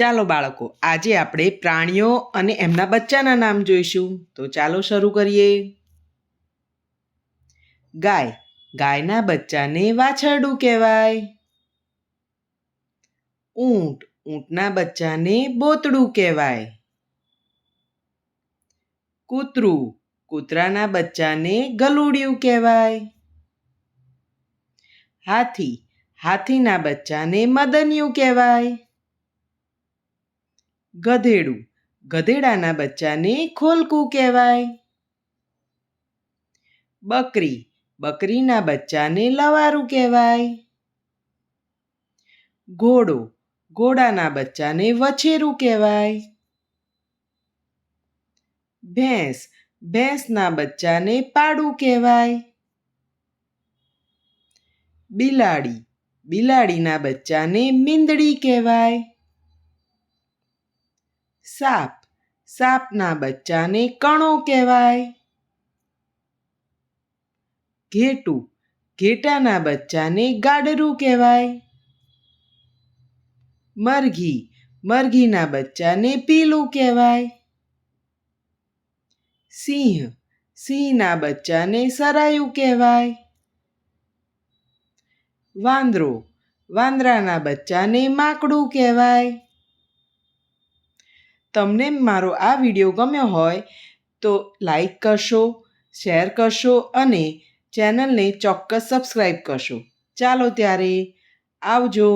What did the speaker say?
ચાલો બાળકો, આજે આપણે પ્રાણીઓ અને એમના બચ્ચાના નામ જોઈશું. તો ચાલો શરૂ કરીએ. ગાય, ગાયના બચ્ચાને વાછરડું કહેવાય. ઊંટ, ઊંટના બચ્ચાને બોતડું કહેવાય. કૂતરું, કૂતરાના બચ્ચાને ગલુડિયું કહેવાય. હાથી, હાથીના બચ્ચાને મદનિયું કહેવાય. ગધેડું. ગધેડાના બચ્ચાને ખોલકું કહેવાય. બકરી. બકરીના બચ્ચાને લવારું કહેવાય. ઘોડો. ઘોડાના બચ્ચાને વછેરું કહેવાય. ભેંસ. ભેંસના બચ્ચાને પાડું કહેવાય. બિલાડી. બિલાડીના બચ્ચાને મીંદડી કહેવાય. સાપ. સાપના બચ્ચાને કણો કહેવાય. ઘેટું. ઘેટાના બચ્ચાને ગાડરું કહેવાય. મરઘી. મરઘીના બચ્ચાને પીલું કહેવાય. સિંહ. સિંહના બચ્ચાને સરાયું કહેવાય. વાંદરો. વાંદરાના બચ્ચાને માકડું કહેવાય. તમને મારો આ વીડિયો ગમ્યો હોય તો લાઈક કરશો, શેર કરશો અને ચેનલને ચોક્કસ સબસ્ક્રાઈબ કરશો. ચાલો ત્યારે આવજો.